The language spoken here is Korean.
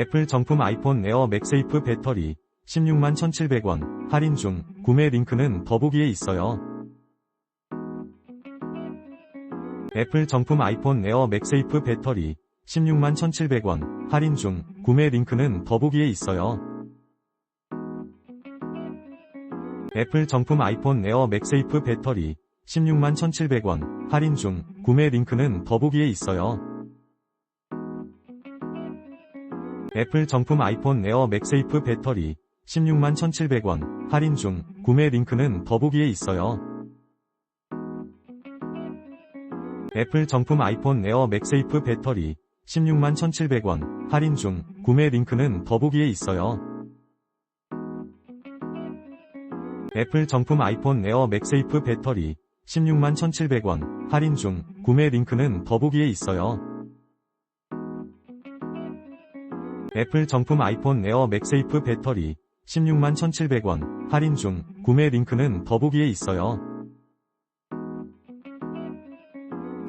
애플 정품 아이폰 에어 맥세이프 배터리 16만 1,700원 할인 중 구매 링크는 더보기에 있어요. 애플 정품 아이폰 에어 맥세이프 배터리 16만 1,700원 할인 중 구매 링크는 더보기에 있어요. 애플 정품 아이폰 에어 맥세이프 배터리 16만 1,700원 할인 중 구매 링크는 더보기에 있어요. 애플 정품 아이폰 에어 맥세이프 배터리 16만 1,700원 할인 중 구매 링크는 더보기에 있어요. 애플 정품 아이폰 에어 맥세이프 배터리 16만 1,700원 할인 중 구매 링크는 더보기에 있어요. 애플 정품 아이폰 에어 맥세이프 배터리 16만 1,700원 할인 중 구매 링크는 더보기에 있어요. 애플 정품 아이폰 에어 맥세이프 배터리 16만 1,700원 할인 중 구매 링크는 더보기에 있어요.